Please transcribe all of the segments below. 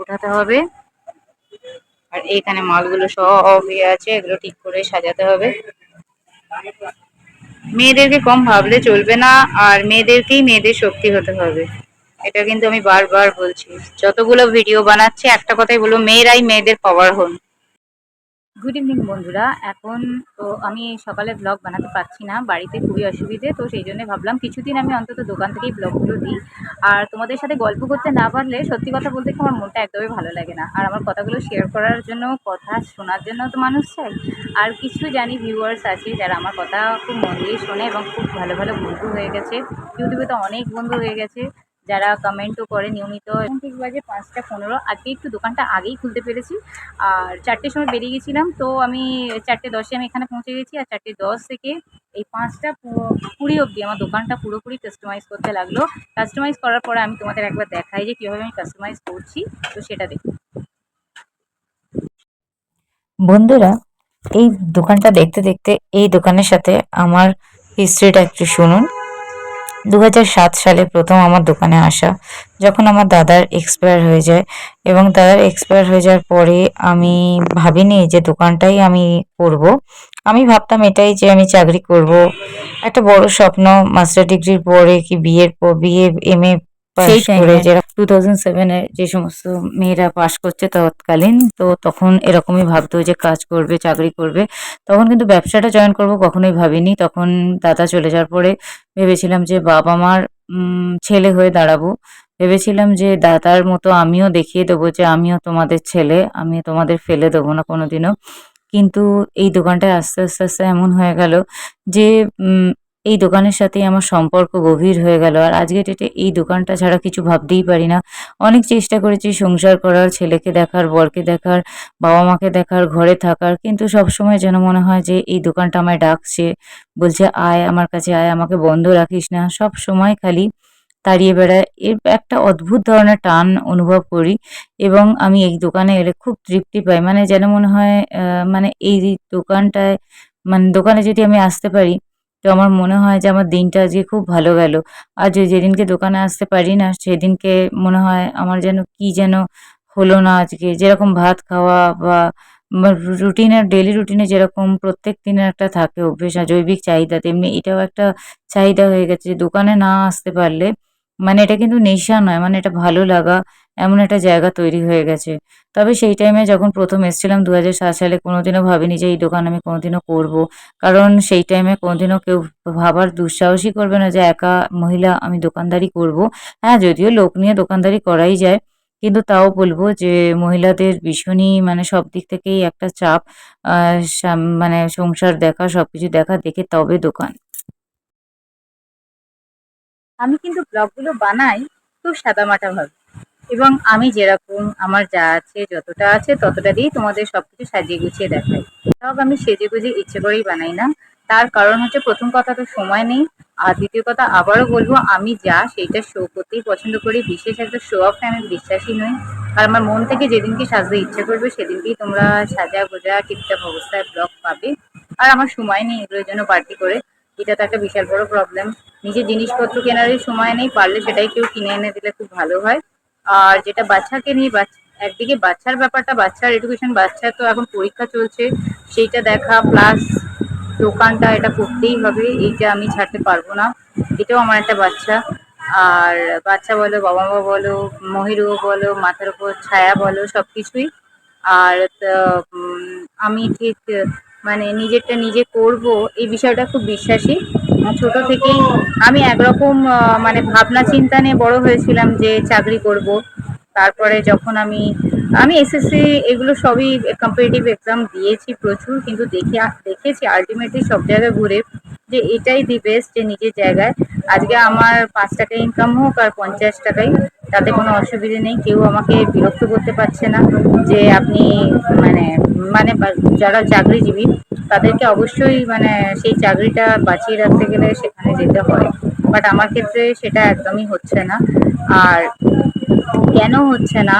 উঠাতে হবে। আর এখানে মালগুলো সব ইয়ে আছে, এগুলো ঠিক করে সাজাতে হবে। মেয়েদেরকে কম ভাবলে চলবে না, আর মেয়েদেরকেই মেয়েদের শক্তি হতে হবে। এটা কিন্তু আমি বারবার বলছি। যতগুলো ভিডিও বানাচ্ছি, একটা কথাই বলব, মেয়েরাই মেয়েদের পাওয়ার হন। গুড ইভিনিং বন্ধুরা। এখন তো আমি সকালে ব্লগ বানাতে পারছি না, বাড়িতে খুবই অসুবিধে, তো সেই জন্য ভাবলাম কিছুদিন আমি অন্তত দোকান থেকেই ব্লগগুলো দিই। আর তোমাদের সাথে গল্প করতে না পারলে, সত্যি কথা বলতে আমার মনটা একদমই ভালো লাগে না। আর আমার কথাগুলো শেয়ার করার জন্য, কথা শোনার জন্য তো মানুষ চাই আর কিছু জানি ভিউয়ার্স আছে যারা আমার কথা খুব মন দিয়ে শোনে এবং খুব ভালো ভালো বন্ধু হয়ে গেছে। ইউটিউবে তো অনেক বন্ধু হয়ে গেছে। যারা কমেন্টও করে নিয়মিত। ঠিক বাজে পাঁচটা পনেরো। আজকে একটু দোকানটা আগেই খুলতে পেরেছি। আর চারটের সময় বেরিয়ে গেছিলাম, তো আমি চারটে দশে আমি এখানে পৌঁছে গেছি। আর চারটে দশ থেকে এই পাঁচটা কুড়ি অবধি আমার দোকানটা পুরোপুরি কাস্টমাইজ করতে লাগল। কাস্টমাইজ করার পরে আমি তোমাদের একবার দেখাই যে কীভাবে আমি কাস্টমাইজ করছি। তো সেটা দেখো। বন্ধুরা, এই দোকানটা দেখতে দেখতে এই দোকানের সাথে আমার হিস্ট্রিটা একটু শুনুন। দু সালে প্রথম আমার দোকানে আসা, যখন আমার দাদার এক্সপায়ার হয়ে যায়। এবং দাদার এক্সপায়ার হয়ে যাওয়ার পরে আমি ভাবিনি যে দোকানটাই আমি করব। আমি ভাবতাম এটাই যে আমি চাকরি করব। একটা বড় স্বপ্ন মাস্টার ডিগ্রির পরে কি বিয়ের পর, বিয়ে এম এ সেই টু থাউজেন্ড সেভেনে যে সমস্ত মেয়েরা পাশ করছে তৎকালীন তো তখন এরকমই ভাবতো যে কাজ করবে চাকরি করবে। তখন কিন্তু ব্যবসাটা জয়েন করব কখনোই ভাবিনি। তখন দাদা চলে যাওয়ার পরে ভেবেছিলাম যে বাবা মার ছেলে হয়ে দাঁড়াবো। ভেবেছিলাম যে দাদার মতো আমিও দেখিয়ে দেবো যে আমিও তোমাদের ছেলে আমি তোমাদের ফেলে দেবো না কোনোদিনও। কিন্তু এই দোকানটায় আস্তে আস্তে আস্তে এমন হয়ে গেল যে এই দোকানের সাথেই আমার সম্পর্ক গভীর হয়ে গেল। আর আজকে ডেটে এই দোকানটা ছাড়া কিছু ভাবতেই পারি না। অনেক চেষ্টা করেছি সংসার করার, ছেলেকে দেখার, বরকে দেখার বাবা মাকে দেখার, ঘরে থাকার, কিন্তু সব সময় যেন মনে হয় যে এই দোকানটা আমায় ডাকছে। বলছে, আয় আমার কাছে, আয়, আমাকে বন্ধ রাখিস না। সব সময় খালি তাড়িয়ে বেড়ায়। এর একটা অদ্ভুত ধরনের টান অনুভব করি এবং আমি এই দোকানে এলে খুব তৃপ্তি পাই। মানে যেন মনে হয় মানে এই দোকানটায় মানে দোকানে যদি আমি আসতে পারি তো আমার মনে হয় যে আমার দিনটা আজকে খুব ভালো গেল। আর যে যেদিনকে দোকানে আসতে পারি না, সেদিনকে মনে হয় আমার যেন কি যেন হলো না আজকে। যেরকম ভাত খাওয়া বা রুটিনের ডেলি রুটিনে যেরকম প্রত্যেক দিনের একটা থাকে অভ্যেস জৈবিক চাহিদা, তেমনি এটাও একটা চাহিদা হয়ে গেছে দোকানে না আসতে পারলে মানে এটা কিন্তু নেশা নয় মানে এটা ভালো লাগা এমন একটা জায়গা তৈরি হয়ে গেছে। তবে সেই টাইমে যখন প্রথম এসেছিলাম দু হাজার সাত সালে, কোনোদিনও ভাবিনি যে এই দোকান আমি কোনোদিনও করব। কারণ সেই টাইমে কোনোদিনও কেউ ভাবার দুঃসাহসই করবে না যে একা মহিলা আমি দোকানদারি করব। হ্যাঁ যদিও লোক নিয়ে দোকানদারি করাই যায়, কিন্তু তাও বলব যে মহিলাদের ভীষণই মানে সব দিক থেকেই একটা চাপ মানে সংসার দেখা, সবকিছু দেখা, দেখে তবে দোকান। আমি কিন্তু ব্লগগুলো বানাই খুব সাদামাটা ভাবে। এবং আমি যেরকম আমার যা আছে, যতটা আছে, ততটা দিয়েই তোমাদের সবকিছু সাজিয়ে গুছিয়ে দেখাই। সব আমি সেজে গুজে ইচ্ছে করেই বানাই না। তার কারণ হচ্ছে প্রথম কথা তো সময় নেই, আর দ্বিতীয় কথা আবারও বলব, আমি যা সেইটা শো করতেই পছন্দ করি। বিশেষ একটা শো অফে আমি বিশ্বাসী নই। আর আমার মন থেকে যেদিনকে সাজতে ইচ্ছে করবে, সেদিনকেই তোমরা সাজা গোজা টিপটাপ অবস্থায় ব্লগ পাবে। আর আমার সময় নেই এগুলোর জন্য পার্টি করে। এটা তো একটা বিশাল বড় প্রবলেম নিজের জিনিসপত্র কেনারই সময় নেই, পারলে সেটাই কেউ কিনে এনে দিলে খুব ভালো হয়। আর যেটা বাচ্চাকে নিয়ে একদিকে বাচ্চার ব্যাপারটা, বাচ্চার এডুকেশন বাচ্চার তো এখন পরীক্ষা চলছে, সেইটা দেখা প্লাস দোকানটা এটা করতেই হবে, এইটা আমি ছাড়তে পারব না। এটাও আমার একটা বাচ্চা, আর বাচ্চা বলো, বাবা মা বলো মহিরু বলো, মাথার উপর ছায়া বলো সব কিছুই আর আমি ঠিক মানে নিজেরটা নিজে করব, এই বিষয়টা খুব বিশ্বাসী। ছোট থেকেই আমি একরকম মানে ভাবনা চিন্তা নিয়ে বড় হয়েছিলাম যে চাকরি করব। তারপরে যখন আমি আমি এসএসসি এগুলো সবই কম্পিটিটিভ এক্সাম দিয়েছি প্রচুর, কিন্তু দেখে দেখেছি আলটিমেটলি সব জায়গায় ঘুরে যে এটাই দি বেস্ট যে নিজের জায়গায়। আজকে আমার পাঁচ টাকা ইনকাম হোক আর পঞ্চাশ টাকাই, তাতে কোনো অসুবিধে নেই। কেউ আমাকে বিরক্ত করতে পারছে না যে আপনি মানে মানে যারা চাকরিজীবী, তাদেরকে অবশ্যই মানে সেই চাকরিটা বাঁচিয়ে রাখতে গেলে সেখানে যেতে হয়। বাট আমার ক্ষেত্রে সেটা একদমই হচ্ছে না। আর কেন হচ্ছে না?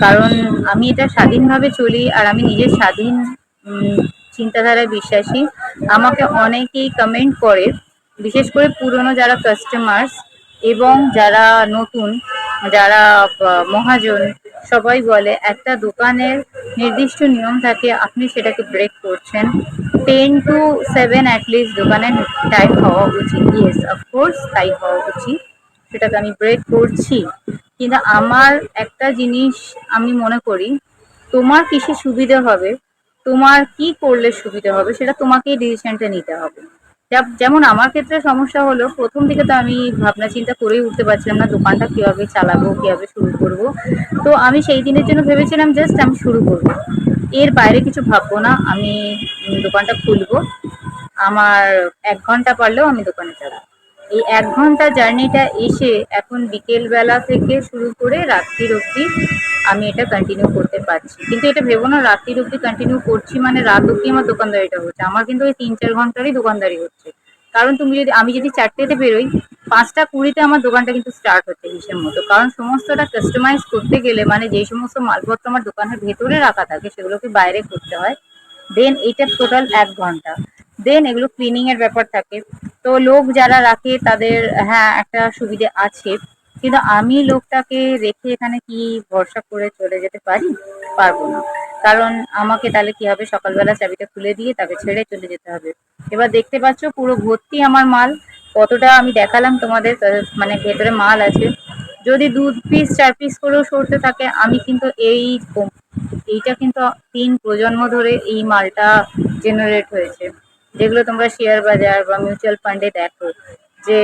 কারণ আমি এটা স্বাধীনভাবে চলি আর আমি নিজের স্বাধীন চিন্তাধারায় বিশ্বাসী। আমাকে অনেকেই কমেন্ট করে, বিশেষ করে পুরনো যারা কাস্টমার্স এবং যারা নতুন, যারা মহাজন, সবাই বলে, একটা দোকানের নির্দিষ্ট নিয়ম থাকে, আপনি সেটাকে ব্রেক করছেন। Ten to seven at least দোকানের টাইম হওয়া উচিত। ইয়েস অফকোর্স তাই হওয়া উচিত। সেটাকে আমি ব্রেক করছি। কিন্তু আমার একটা জিনিস আমি মনে করি, তোমার কিসে সুবিধে হবে? তোমার কি করলে সুবিধা হবে সেটা তোমাকেই ডিসিশনটা নিতে হবে। যেমন আমার ক্ষেত্রে সমস্যা হলো, প্রথম দিকে তো আমি ভাবনা চিন্তা করেই উঠতে পারছিলাম না, দোকানটা কীভাবে চালাবো, কীভাবে শুরু করব। তো আমি সেই দিনের জন্য ভেবেছিলাম জাস্ট আমি শুরু করব। এর বাইরে কিছু ভাববো না, আমি দোকানটা খুলবো। আমার এক ঘণ্টা পারলেও আমি দোকানে যাব এই এক ঘণ্টা জার্নিটা এসে এখন বিকেল বেলা থেকে শুরু করে রাত্রির অবধি আমি এটা কন্টিনিউ করতে পারছি। কিন্তু এটা ভেবো না, রাত্রির অবধি কন্টিনিউ করছি মানে রাত অবধি আমার দোকানদারিটা হচ্ছে। আমার কিন্তু ওই তিন চার ঘন্টারই দোকানদারি হচ্ছে। কারণ তুমি যদি, আমি যদি চারটেতে বেরোই, পাঁচটা কুড়িতে আমার দোকানটা কিন্তু স্টার্ট হচ্ছে হিসেব মতো। কারণ সমস্তটা কাস্টমাইজ করতে গেলে মানে যেই সমস্ত মালপত্র আমার দোকানের ভেতরে রাখা থাকে, সেগুলোকে বাইরে করতে হয়। দেন এটা টোটাল এক ঘণ্টা। দেন এগুলো ক্লিনিং এর ব্যাপার থাকে। তো লোক যারা রাখে তাদের হ্যাঁ একটা সুবিধে আছে। কিন্তু আমি লোকটাকে রেখে এখানে কি ভরসা করে চলে যেতে পারি? পারব না। কারণ আমাকে তাহলে কি হবে? সকালবেলা চাবিটা খুলে দিয়ে তাকে ছেড়ে চলে যেতে হবে। এবার দেখতে পাচ্ছ পুরো ভর্তি আমার মাল। কতটা আমি দেখালাম তোমাদের মানে ভেতরে মাল আছে। যদি দু পিস চার পিস করেও সরতে থাকে, আমি কিন্তু এই এইটা কিন্তু তিন প্রজন্ম ধরে এই মালটা জেনারেট হয়েছে। যেগুলো তোমরা শেয়ার বাজার বা মিউচুয়াল ফান্ডে দেখো, যে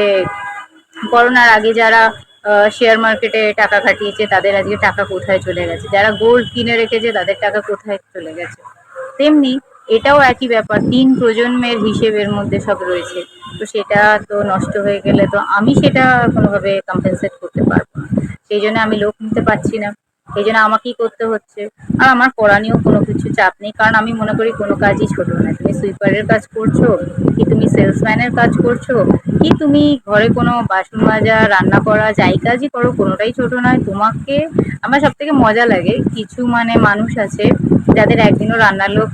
করোনার আগে যারা শেয়ার মার্কেটে টাকা খাটিয়েছে, তাদের আজকে টাকা কোথায় চলে গেছে? যারা গোল্ড কিনে রেখেছে, তাদের টাকা কোথায় চলে গেছে? তেমনি এটাও একই ব্যাপার, তিন প্রজন্মের হিসেবের মধ্যে সব রয়েছে। তো সেটা তো নষ্ট হয়ে গেলে তো আমি সেটা কোনোভাবে কম্পেনসেট করতে পারব না। সেই জন্য আমি লোক নিতে পারছি না। এই জন্য আমাকেই করতে হচ্ছে? আর আমার করা নিয়েও কোনো কিছু চাপ নেই, কারণ আমি মনে করি কোনো কাজই ছোট না। তুমি সুইপারের কাজ করছ, কি তুমি সেলসম্যানের কাজ করছ, কি তুমি ঘরে কোনো বাসন মাজা, রান্না করা, যাই কাজই করো, কোনোটাই ছোট নয়। তোমাকে আমার সব থেকে মজা লাগে, কিছু মানে মানুষ আছে, যাদের একদিনও রান্নার লোক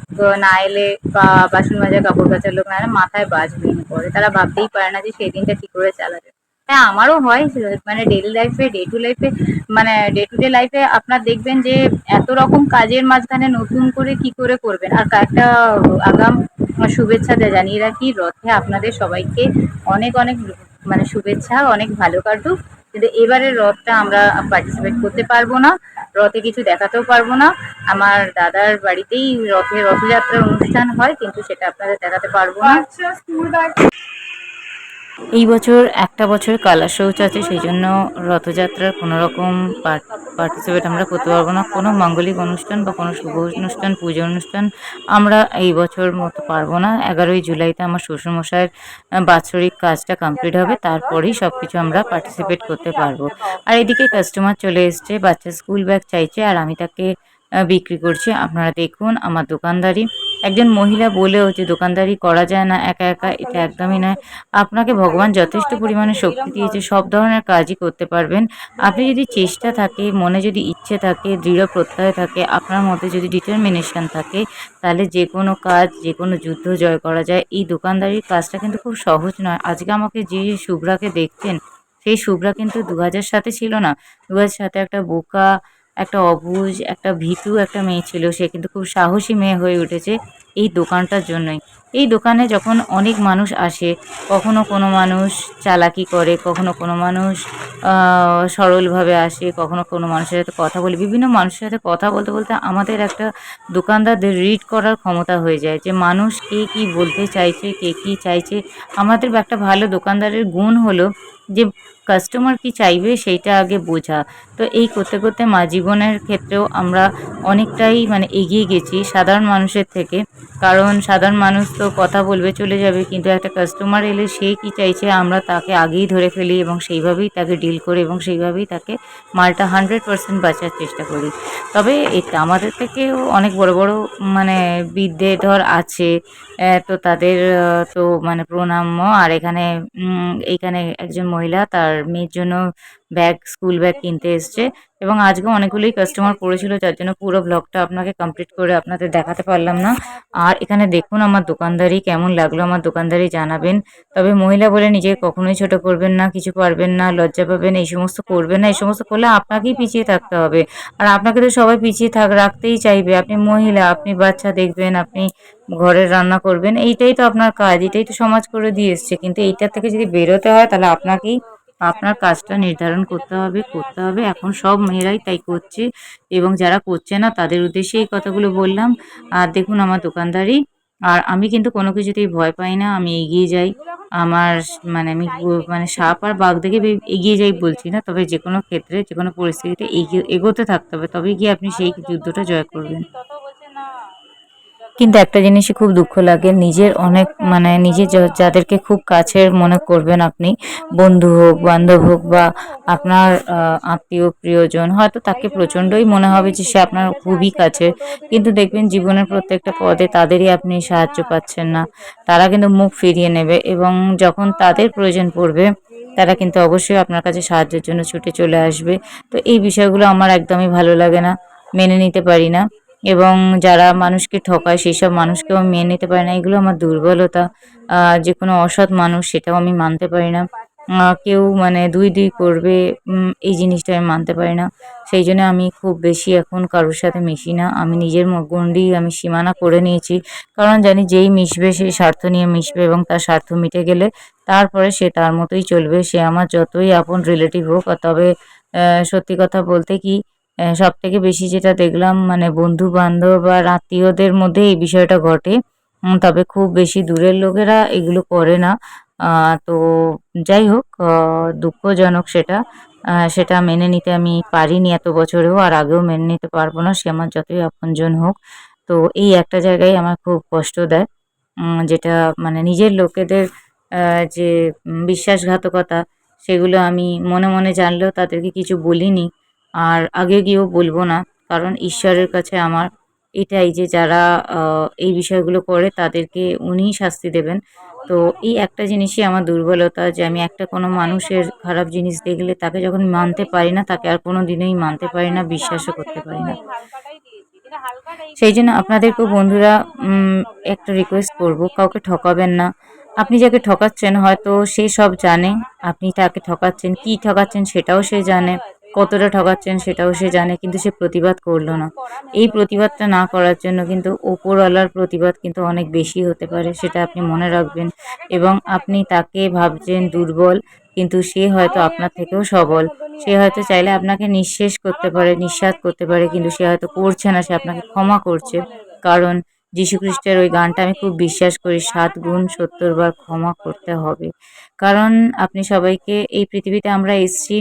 না এলে বা বাসন মাজা, কাপড় কাচার লোক না এলে মাথায় বাজ ভেঙে পড়ে। তারা ভাবতেই পারে না যে সেই দিনটা কি করে চালাবে। হ্যাঁ আমারও হয়। মানে ডেলি লাইফে ডে টু লাইফে মানে ডে টু ডে লাইফে আপনার দেখবেন যে এত রকম কাজের মাঝখানে নতুন করে কি করে করবেন। আর একটা আগাম শুভেচ্ছা জানিয়ে রাখি, রথে আপনাদের সবাইকে অনেক অনেক মানে শুভেচ্ছা, অনেক ভালো কাটুক। কিন্তু এবারের রথটা আমরা পার্টিসিপেট করতে পারব না, রথে কিছু দেখাতেও পারব না। আমার দাদার বাড়িতেই রথে রথযাত্রার অনুষ্ঠান হয়, কিন্তু সেটা আপনাদের দেখাতে পারব না। এই বছর একটা বছর কালার শৌচ আছে, সেই জন্য রথযাত্রার কোনো রকম পার্টিসিপেট আমরা করতে পারব না। কোনো মাঙ্গলিক অনুষ্ঠান বা কোনো শুভ অনুষ্ঠান, পুজো অনুষ্ঠান আমরা এই বছর মতো পারব না। এগারোই জুলাইতে আমার শ্বশুরমশাইয়ের বাৎসরিক কাজটা কমপ্লিট হবে, তারপরেই সব কিছু আমরা পার্টিসিপেট করতে পারব। আর এদিকে কাস্টমার চলে এসছে, বাচ্চা স্কুল ব্যাগ চাইছে, আর আমি তাকে বিক্রি করছি। আপনারা দেখুন, আমার দোকানদারি। একজন মহিলা বলেও যে দোকানদারি করা যায় না, একা একা এটা একদমই নয়। আপনাকে ভগবান যথেষ্ট পরিমাণে শক্তি দিয়েছে, সব ধরনের কাজই করতে পারবেন। আপনি যদি চেষ্টা থাকে, মনে যদি ইচ্ছে থাকে, দৃঢ় প্রত্যয় থাকে, আপনার মধ্যে যদি ডিটারমিনেশন থাকে, তাহলে যে কোনো কাজ, যে কোনো যুদ্ধ জয় করা যায়। এই দোকানদারির কাজটা কিন্তু খুব সহজ নয়। আজকে আমাকে যে শুভ্রাকে দেখছেন, সেই শুভ্রা কিন্তু দু সাতে ছিল না। দু সাতে একটা বোকা একটা অবুজ, একটা ভীতু একটা মেয়ে ছিল, সে কিন্তু খুব সাহসী মেয়ে হয়ে উঠেছে এই দোকানটার জন্যই। এই দোকানে যখন অনেক মানুষ আসে, কখনো কোনো মানুষ চালাকি করে, কখনো কোনো মানুষ সরলভাবে আসে, কখনো কোনো মানুষের সাথে কথা বলে, বিভিন্ন মানুষের সাথে কথা বলতে বলতে আমাদের একটা দোকানদারদের রিড করার ক্ষমতা হয়ে যায় যে মানুষ কে কি বলতে চাইছে, কে কি চাইছে। আমাদের একটা ভালো দোকানদারের গুণ হলো যে কাস্টমার কি চাইবে সেইটা আগে বোঝা। তো এই করতে করতে মা জীবনের ক্ষেত্রেও আমরা অনেকটাই মানে এগিয়ে গেছি সাধারণ মানুষের থেকে। কারণ সাধারণ মানুষ তো কথা বলবে চলে যাবে, কিন্তু একটা কাস্টমার এলে সে কি চাইছে আমরা তাকে আগেই ধরে ফেলি এবং সেইভাবেই তাকে ডিল করে এবং সেইভাবেই তাকে মালটা হান্ড্রেড পার্সেন্ট বাঁচার চেষ্টা করি। তবে এটা আমাদের থেকেও অনেক বড় বড় মানে বিদ্যে ধর আছে। তো তাদের, তো মানে প্রণাম্য। আর এখানে এইখানে একজন মহিলা তার মেয়ের জন্য ব্যাগ, স্কুল ব্যাগ কিনতে এসছে এবং আজকে অনেকগুলোই কাস্টমার পড়েছিল, যার জন্য পুরো ব্লগটা আপনাকে কমপ্লিট করে আপনাদের দেখাতে পারলাম না। আর এখানে দেখুন আমার দোকানদারি কেমন লাগল, আমার দোকানদারি জানাবেন। তবে মহিলা বলে নিজেকে কখনোই ছোট করবেন না, কিছু পারবেন না, লজ্জা পাবেন, এই সমস্ত করবেন না, এই সমস্ত করলে আপনাকেই পিছিয়ে থাকতে হবে। আর আপনাকে তো সবাই পিছিয়ে থাক, রাখতেই চাইবে। আপনি মহিলা, আপনি বাচ্চা দেখবেন, আপনি ঘরের রান্না করবেন, এইটাই তো আপনার কাজ, এটাই তো সমাজ করে দিয়ে এসছে। কিন্তু এইটার থেকে যদি বেরোতে হয়, তাহলে আপনাকেই আপনার কাজটা নির্ধারণ করতে হবে করতে হবে। এখন সব মেয়েরাই তাই করছে এবং যারা করছে না, তাদের উদ্দেশ্যে এই কথাগুলো বললাম। আর দেখুন আমার দোকানদারি, আর আমি কিন্তু কোনো কিছুতেই ভয় পাই না, আমি এগিয়ে যাই। আমার মানে আমি মানে সাপ আর বাঘ দেখে এগিয়ে যাই বলছি না, তবে যে কোনো ক্ষেত্রে যে কোনো পরিস্থিতিতে এগিয়ে, এগোতে থাকতে হবে। তবে গিয়ে আপনি সেই যুদ্ধটা জয় করবেন। কিন্তু একটা জিনিসই খুব দুঃখ লাগে, নিজের অনেক মানে নিজের যাদেরকে খুব কাছের মনে করবেন আপনি, বন্ধু হোক, বান্ধব হোক বা আপনার আত্মীয়, প্রিয়জন, হয়তো তাকে প্রচণ্ডই মনে হবে যে সে আপনার খুবই কাছে কিন্তু দেখবেন জীবনের প্রত্যেকটা পদে তাদেরই আপনি সাহায্য পাচ্ছেন না। তারা কিন্তু মুখ ফিরিয়ে নেবে এবং যখন তাদের প্রয়োজন পড়বে, তারা কিন্তু অবশ্যই আপনার কাছে সাহায্যের জন্য ছুটে চলে আসবে। তো এই বিষয়গুলো আমার একদমই ভালো লাগে না, মেনে নিতে পারি না। এবং যারা মানুষকে ঠকায় সেই সব মানুষকেও মেনে নিতে পারি না। এগুলো আমার দুর্বলতা। যে কোনো অসৎ মানুষ, সেটাও আমি মানতে পারি না। কেউ মানে দুই দুই করবে এই জিনিসটা আমি মানতে পারি না। সেই জন্য আমি খুব বেশি এখন কারোর সাথে মিশি না। আমি নিজের গণ্ডি আমি সীমানা করে নিয়েছি। কারণ জানি যেই মিশবে সেই স্বার্থ নিয়ে মিশবে এবং তার স্বার্থ মিটে গেলে তারপরে সে তার মতোই চলবে। সে আমার যতই আপন রিলেটিভ হোক, তবে সত্যি কথা বলতে কি সব থেকে বেশি যেটা দেখলাম মানে বন্ধু বান্ধব আর আত্মীয়দের মধ্যে এই বিষয়টা ঘটে। তবে খুব বেশি দূরের লোকেরা এগুলো করে না। তো যাই হোক দুঃখজনক সেটা। সেটা মেনে নিতে আমি পারিনি এত বছরেও, আর আগেও মেনে নিতে পারব না, সে আমার যতই আপনজন হোক। তো এই একটা জায়গায় আমার খুব কষ্ট দেয়। যেটা মানে নিজের লোকেদের যে বিশ্বাসঘাতকতা, সেগুলো আমি মনে মনে জানলেও তাদেরকে কিছু বলিনি। আর আগে গিয়েও বলব না, কারণ ঈশ্বরের কাছে আমার এটাই যে যারা এই বিষয়গুলো করে তাদেরকে উনিই শাস্তি দেবেন। তো এই একটা জিনিসই আমার দুর্বলতা যে আমি একটা কোনো মানুষের খারাপ জিনিস দেখলে তাকে যখন মানতে পারি না, তাকে আর কোনো দিনই মানতে পারি না, বিশ্বাসও করতে পারি না। সেই জন্য আপনাদেরকেও বন্ধুরা একটা রিকোয়েস্ট করব, কাউকে ঠকাবেন না। আপনি যাকে ঠকাচ্ছেন হয়তো সে সব জানে, আপনি তাকে ঠকাচ্ছেন, কি ঠকাচ্ছেন সেটাও সে জানে। কতটা ঠকাচ্ছেন সেটাও সে জানে, কিন্তু সে প্রতিবাদ করল না। এই প্রতিবাদটা না করার জন্য কিন্তু ওপরওয়ালার প্রতিবাদ কিন্তু অনেক বেশি হতে পারে, সেটা আপনি মনে রাখবেন। এবং আপনি তাকে ভাবছেন দুর্বল, কিন্তু সে হয়তো আপনার থেকেও সবল। সে হয়তো চাইলে আপনাকে নিঃশেষ করতে পারে, নিঃস্বাদ করতে পারে, কিন্তু সে হয়তো করছে না, সে আপনাকে ক্ষমা করছে। কারণ খ্রিস্টের ওই গানটা আমি খুব বিশ্বাস করি, সাত গুণ সত্তর বার ক্ষমা করতে হবে। কারণ আপনি সবাইকে এই পৃথিবীতে আমরা এসেছি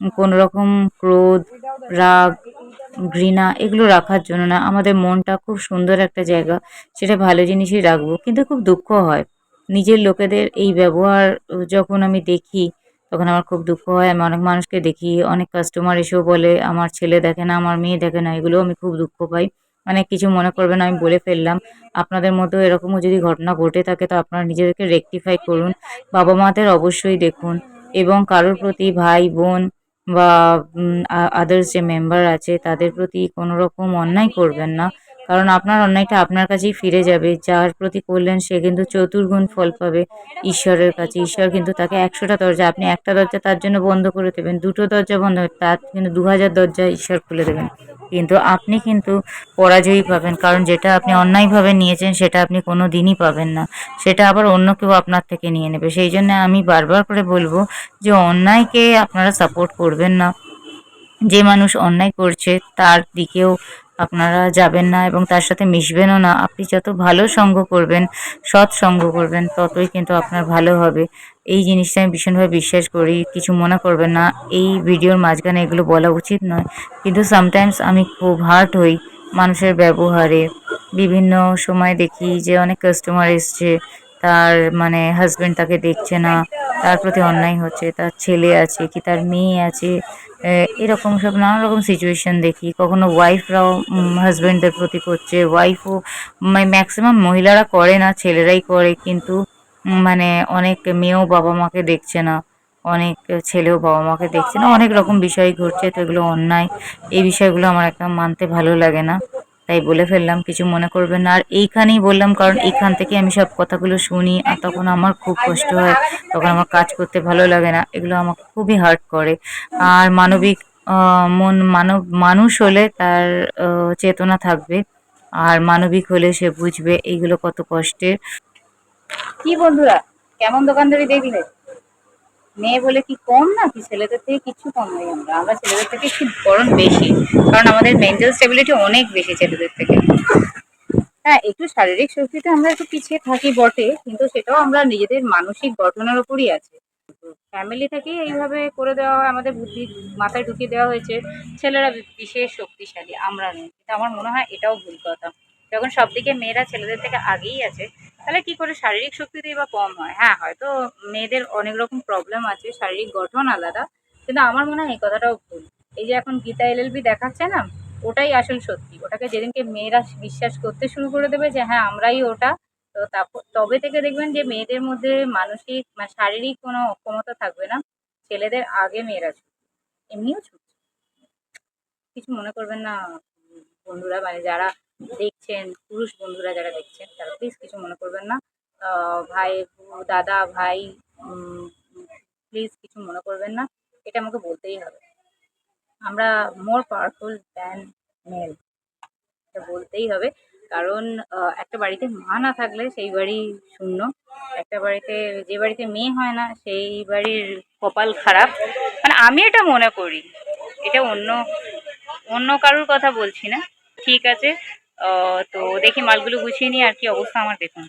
কোনো রকম ক্রোধ, রাগ, ঘৃণা এগুলো রাখার জন্য না। আমাদের মনটা খুব সুন্দর একটা জায়গা, সেটা ভালো জিনিসই রাখব, কিন্তু খুব দুঃখ হয়। নিজের লোকেদের এই ব্যবহার যখন আমি দেখি, তখন আমার খুব দুঃখ হয়। আমি অনেক মানুষকে দেখি, অনেক কাস্টমার এসেও বলে, আমার ছেলে দেখে না, আমার মেয়ে দেখে না। এগুলো আমি খুব দুঃখ পাই। মানে কিছু মনে করবেন আমি বলে ফেললাম। আপনাদের মধ্যেও এরকমও যদি ঘটনা ঘটে থাকে, তো আপনারা নিজেদেরকে রেকটিফাই করুন। বাবা মাদের অবশ্যই দেখুন এবং কারোর প্রতি ভাই, বোন বা আদার্স যে মেম্বার আছে তাদের প্রতি কোনো রকম অন্যায় করবেন না। কারণ আপনার অন্যায়টা আপনার কাছেই ফিরে যাবে। যার প্রতি করলেন সে কিন্তু চতুর্গুণ ফল পাবে। ঈশ্বরের কাছে। ঈশ্বর কিন্তু তাকে একশোটা দরজা, আপনি একটা দরজা তার জন্য বন্ধ করে দেবেন। দুটো দরজা বন্ধ হবে তার কিন্তু দু হাজার দরজা ঈশ্বর খুলে দেবেন। কিন্তু আপনি কিন্তু পরাজয়ী পাবেন, কারণ যেটা আপনি অন্যায়ভাবে নিয়েছেন সেটা আপনি কোনো দিনই পাবেন না। সেটা আবার অন্য কেউ আপনার থেকে নিয়ে নেবে। সেই জন্য আমি বারবার করে বলব যে অন্যায়কে আপনারা সাপোর্ট করবেন না। যে মানুষ অন্যায় করছে তার দিকেও আপনারা যাবেন না এবং তার সাথে মিশবেনও না। আপনি যত ভালো সঙ্গ করবেন, সৎ সঙ্গ করবেন, ততই কিন্তু আপনার ভালো হবে। এই জিনিসটা আমি ভীষণভাবে বিশ্বাস করি। কিছু মনে করবেন না। এই ভিডিওর মাঝখানে এগুলো বলা উচিত নয়। কিন্তু সামটাইমস আমি খুব হার্ট হই মানুষের ব্যবহারে। বিভিন্ন সময় দেখি যে অনেক কাস্টমার এসছে তার মানে হাজবেন্ড তাকে দেখছে না, তার প্রতি অন্যায় হচ্ছে, তার ছেলে আছে কি, তার মেয়ে আছে এরকম সব নানা রকম সিচুয়েশন দেখি। কখনো ওয়াইফরাও হাজবেন্ডদের প্রতি করছে ওয়াইফও মানে ম্যাক্সিমাম মহিলারা করে না, ছেলেরাই করে, কিন্তু মানে অনেক মেয়েও বাবা মাকে দেখছে না, অনেক ছেলেও বাবা মাকে দেখছে না, অনেক রকম বিষয় ঘটছে, তো এগুলো অন্যায়। এই বিষয়গুলো আমার একদম মানতে ভালো লাগে না। তাই বলে ফেললাম, কিছু মনে করবেন না। আর এইখানেই বললাম, কারণ এইখান থেকে আমি সব কথাগুলো শুনি, আর তখন আমার খুব কষ্ট হয়, তখন আমার কাজ করতে ভালো লাগে না, এগুলো আমাকে খুবই হার্ট করে। আর মানবিক মন, মানব, মানুষ হলে তার চেতনা থাকবে, আর মানবিক হলে সে বুঝবে, এইগুলো কত কষ্টের। কি বন্ধুরা, কেমন দোকানদারি দেখলে? মেয়ে বলে কি কম না কি ছেলেদের থেকে কিছু কম নই আমরা? আমরা ছেলেদের থেকে একটু বরং বেশি। কারণ আমাদের মেন্টাল স্টেবিলিটি অনেক বেশি ছেলেদের থেকে। হ্যাঁ একটু শারীরিক শক্তিতে আমরা একটু পিছিয়ে থাকি বটে, কিন্তু সেটাও আমরা নিজেদের মানসিক গঠনের উপরই আছে। ফ্যামিলি থেকেই এইভাবে করে দেওয়া হয়, আমাদের বুদ্ধি মাথায় ঢুকিয়ে দেওয়া হয়েছে। ছেলেরা বিশেষ শক্তিশালী, আমরা নই। কিন্তু আমার মনে হয় এটাও ভুল কথা। যখন সব দিকে মেয়েরা ছেলেদের থেকে আগেই আছে তাহলে কি করে? শারীরিক শক্তিতেই বা কম হয় হ্যাঁ হয়তো মেয়েদের অনেক রকম প্রবলেম আছে, শারীরিক গঠন আলাদা, কিন্তু আমার মনে হয় এই কথাটাও ভুল। এই যে এখন গীতা এল এলএলবি দেখাচ্ছে না, ওটাই আসল সত্যি। ওটাকে যেদিনকে মেয়েরা বিশ্বাস করতে শুরু করে দেবে যে হ্যাঁ আমরাই ওটা, তো তবে থেকে দেখবেন যে মেয়েদের মধ্যে মানসিক মানে শারীরিক কোনো অক্ষমতা থাকবে না। ছেলেদের আগে মেয়েরা ছুটবে এমনিও ছুটছে কিছু মনে করবেন না বন্ধুরা মানে যারা দেখছেন, পুরুষ বন্ধুরা যারা দেখছেন, তারা প্লিজ কিছু মনে করবেন না। ভাই, দাদা, ভাই প্লিজ কিছু মনে করবেন না। এটা আমাকে বলতেই হবে। আমরা মোর পাওয়ারফুল দ্যান মেল এটা বলতেই হবে। কারণ একটা বাড়িতে মা না থাকলে সেই বাড়ি শূন্য। একটা বাড়িতে যে বাড়িতে মেয়ে হয় না, সেই বাড়ির কপাল খারাপ। মানে আমি এটা মনে করি। এটা অন্য অন্য কারোর কথা বলছি না। ঠিক আছে? তো দেখি মালগুলো গুছিয়ে নিয়ে আর কি অবস্থা আমার দেখুন।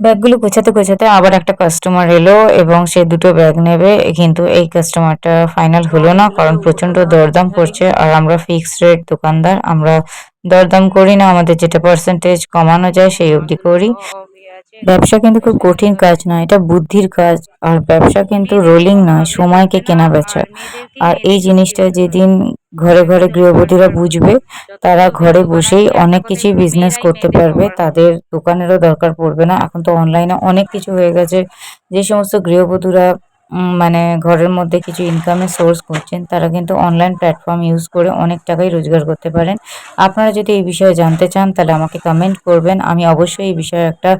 ব্যাগগুলো গোছাতে গোছাতে আবার একটা কাস্টমার এলো এবং সে দুটো ব্যাগ নেবে কিন্তু এই কাস্টমারটা ফাইনাল হলো না কারণ প্রচণ্ড দরদাম করছে আর আমরা ফিক্সড রেট দোকানদার আমরা দরদাম করি না আমাদের যেটা পার্সেন্টেজ কমানো যায় সেই অবধি করি। ব্যবসা কিন্তু খুব কঠিন কাজ নয়, এটা বুদ্ধির কাজ। আর ব্যবসা কিন্তু রোলিং নয়, সময়কে কেনা বেচা। আর এই জিনিসটা যেদিন ঘরে ঘরে গৃহবধূরা বুঝবে, তারা ঘরে বসেই অনেক কিছুই বিজনেস করতে পারবে, তাদের দোকানেরও দরকার পড়বে না। এখন তো অনলাইনে অনেক কিছু হয়ে গেছে। যে সমস্ত গৃহবধূরা মানে ঘরের মধ্যে কিছু ইনকামের সোর্স করছেন তারা কিন্তু অনলাইন প্ল্যাটফর্ম ইউজ করে অনেক টাকাই রোজগার করতে পারেন। আপনারা যদি এই বিষয়ে জানতে চান, তাহলে আমাকে কমেন্ট করবেন। আমি অবশ্যই এই বিষয়ে একটা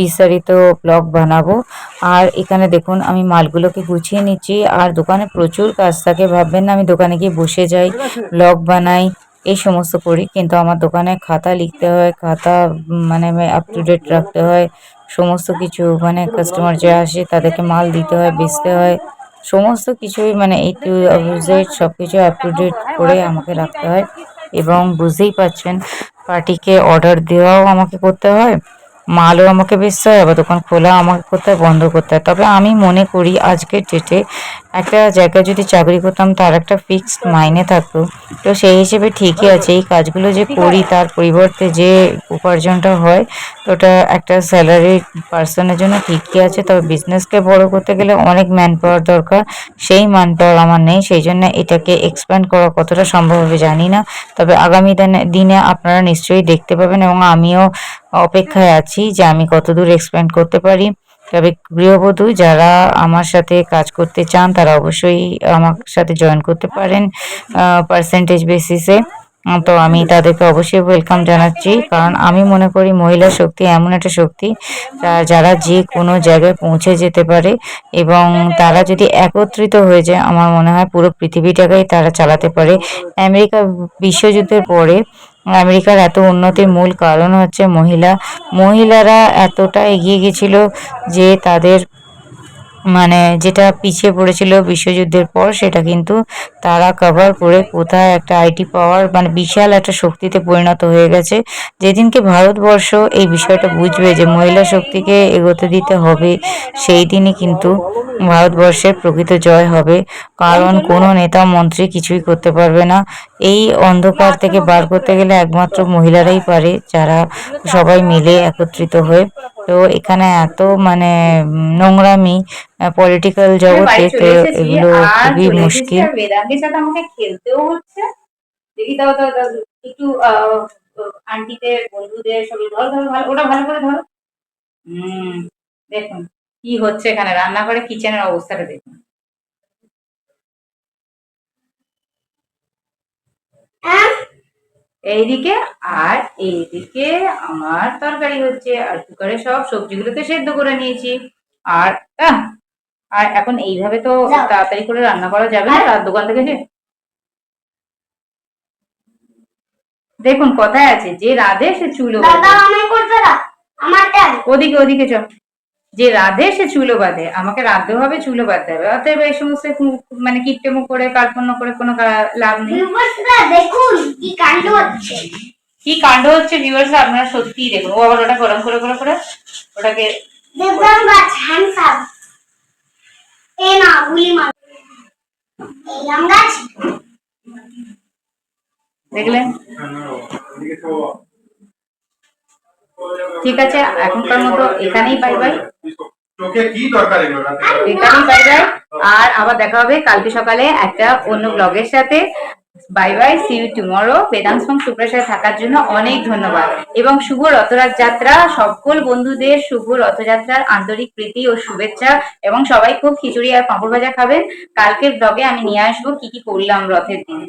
বিস্তারিত ব্লগ বানাবো। আর এখানে দেখুন, আমি মালগুলোকে গুছিয়ে নিচ্ছি। আর দোকানে প্রচুর কাজ থাকে, ভাববেন না, আমি দোকানে গিয়ে বসে যাই ব্লগ বানাই, এই সমস্ত করি। কিন্তু আমার দোকানে খাতা লিখতে হয়, খাতা মানে আপ টু ডেট রাখতে হয় সমস্ত কিছু মানে কাস্টমার যে আসে তাদেরকে মাল দিতে হয়, বেচতে হয়, সমস্ত কিছুই মানে এই টু জেড সব কিছু আপ টু ডেট করে আমাকে রাখতে হয় এবং বুঝতেই পারছেন পার্টিকে অর্ডার দেওয়াও আমাকে করতে হয়, মালও আমাকে বেচতে হয়, আবার দোকান খোলা আমাকে করতে হয়, বন্ধ করতে হয়। তবে আমি মনে করি আজকের ডেটে একটা জায়গায় যদি চাকরি করতাম, তার একটা ফিক্সড মাইনে থাকতো। তো সেই হিসেবে ঠিকই আছে, এই কাজগুলো যে করি, তার পরিবর্তে যে উপার্জনটা হয়, তো ওটা একটা স্যালারি পার্সনের জন্য ঠিকই আছে। তবে বিজনেসকে বড় করতে গেলে অনেক ম্যান পাওয়ার দরকার। সেই ম্যান পাওয়ার আমার নেই, সেই জন্য এটাকে এক্সপ্যান্ড করা কতটা সম্ভব হবে জানি না। তবে আগামী দিনে দিনে আপনারা নিশ্চয়ই দেখতে পাবেন এবং আমিও অপেক্ষায় আছি যে আমি কতদূর এক্সপ্যান্ড করতে পারি। তবে গৃহবধূ যারা আমার সাথে কাজ করতে চান, তারা অবশ্যই আমার সাথে জয়েন করতে পারেন পার্সেন্টেজ বেসিসে তো আমি তাদেরকে অবশ্যই ওয়েলকাম জানাচ্ছি, কারণ আমি মনে করি মহিলা শক্তি এমন একটা শক্তি যারা যে কোনো জায়গায় পৌঁছে যেতে পারে এবং তারা যদি একত্রিত হয়ে যায়, আমার মনে হয় পুরো পৃথিবীটাকেই তারা চালাতে পারে। আমেরিকা বিশ্বযুদ্ধের পরে আমেরিকার এত উন্নতির মূল কারণ হচ্ছে মহিলা। মহিলারা এতটা এগিয়ে গেছিল যে তাদের মানে যেটা পিছিয়ে পড়েছিল বিশ্বযুদ্ধের পর, সেটা কিন্তু তারা কভার করে কোথায় একটা আইটি পাওয়ার মানে বিশাল একটা শক্তিতে পরিণত হয়ে গেছে। যেদিনকে ভারতবর্ষ এই বিষয়টা বুঝবে যে মহিলা শক্তিকে এগোতে দিতে হবে, সেই দিনই কিন্তু ভারতবর্ষের প্রকৃত জয় হবে। কারণ কোনো নেতা, মন্ত্রী কিছুই করতে পারবে না। এই অন্ধকার থেকে বার করতে গেলে একমাত্র মহিলারাই পারে, যারা সবাই মিলে একত্রিত হয়ে তো এখানে এত মানে নোংরামি পলিটিক্যাল জগতে তো এগুলো খুবই মুশকিল। বেদাঙ্গের সাথে আমাকে খেলতেও হচ্ছে। দেখি দাও একটু আন্টিদের বন্ধুদের সবাই ধরো ধরো ভালো ওটা ভালো করে ধরো। হুম দেখুন কি হচ্ছে এখানে রান্নাঘরে কিচেনের অবস্থাটা দেখুন। এইদিকে আর এইদিকে আমার তরকারি হচ্ছে আর কুকারে সব সবজিগুলো তো সেদ্ধ করে নিয়েছি। আর আর এখন এইভাবে তো তাড়াতাড়ি করে রান্না করা যাবে না দোকান থেকে যে? দেখুন কথায় আছে যে রাধে সে চুলো ওদিকে ওদিকে চ যে রাধে সে চুলো বাঁধে আমাকে রাধতে হবে চুলো বাঁধতে হবে। অতএব এই সমস্ত মানে কিপটেমো করে কার্পণ্য করে কোনো লাভ নেই। দেখুন কি কাণ্ড হচ্ছে। কি কাণ্ড হচ্ছে ভিউয়ার্স আপনারা সত্যিই দেখুন। ও আবার ওটা গরম করে করে করে ওটাকে দেবরাম গাছ হ্যান্ডসাম এ না গুলি মার। এই গাছ। দেখলেন? ঠিক আছে এখনকার মতো এখানেই বাই বাই এখানেই বাই বাই আর আবার দেখা হবে কালকে সকালে একটা অন্য ব্লগের সাথে। Bye bye see you tomorrow Vedanta সং সুপ্রাসায় থাকার জন্য অনেক ধন্যবাদ। এবং শুভ রথরাজ যাত্রা সকল বন্ধুদের শুভ রথযাত্রার আন্তরিক প্রীতি ও শুভেচ্ছা। এবং সবাই খুব খিচুড়ি আর পাঁপড় ভাজা খাবেন। কালকের ব্লগে আমি নিয়ে আসব কি কি করলাম রথের দিন।